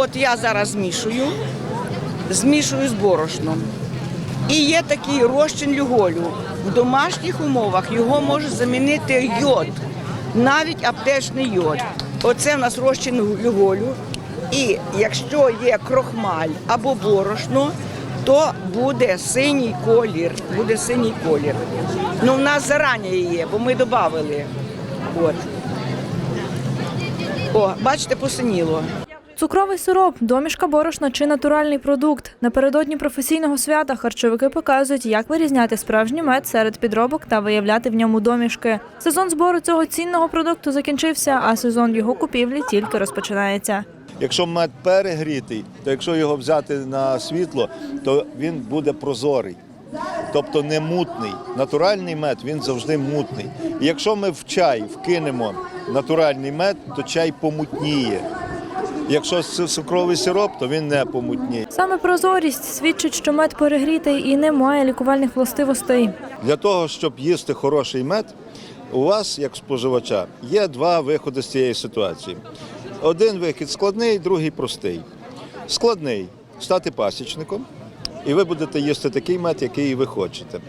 От я зараз змішую, змішую з борошном. І є такий розчин люголю. В домашніх умовах його може замінити йод, навіть аптечний йод. Оце в нас розчин люголю. І якщо є крохмаль або борошно, то буде синій колір. Буде синій колір. Ну, в нас зарані є, бо ми додали. От. О, бачите, посиніло. Цукровий сироп, домішка борошна чи натуральний продукт. Напередодні професійного свята харчовики показують, як вирізняти справжній мед серед підробок та виявляти в ньому домішки. Сезон збору цього цінного продукту закінчився, а сезон його купівлі тільки розпочинається. Якщо мед перегрітий, то якщо його взяти на світло, то він буде прозорий. Тобто не мутний. Натуральний мед він завжди мутний. І якщо ми в чай вкинемо натуральний мед, то чай помутніє. Якщо цукровий сироп, то він не помутніє. Саме прозорість свідчить, що мед перегрітий і не має лікувальних властивостей. Для того, щоб їсти хороший мед, у вас, як споживача, є два виходи з цієї ситуації. Один вихід складний, другий простий. Складний стати пасічником, і ви будете їсти такий мед, який ви хочете.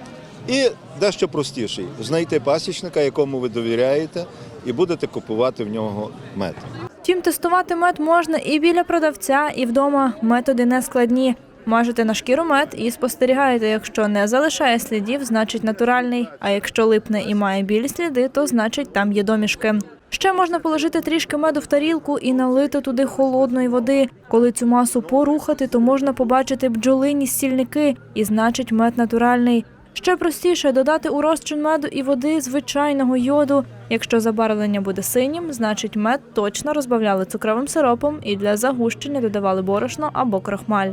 І дещо простіший знайти пасічника, якому ви довіряєте, і будете купувати в нього мед. Втім, тестувати мед можна і біля продавця, і вдома. Методи не складні. Мажете на шкіру мед і спостерігаєте. Якщо не залишає слідів, значить натуральний. А якщо липне і має білі сліди, то значить там є домішки. Ще можна положити трішки меду в тарілку і налити туди холодної води. Коли цю масу порухати, то можна побачити бджолині стільники, і значить мед натуральний. Ще простіше додати у розчин меду і води звичайного йоду. Якщо забарвлення буде синім, значить мед точно розбавляли цукровим сиропом і для загущення додавали борошно або крохмаль.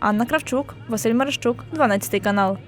Анна Кравчук, Василь Мерещук, 12 канал.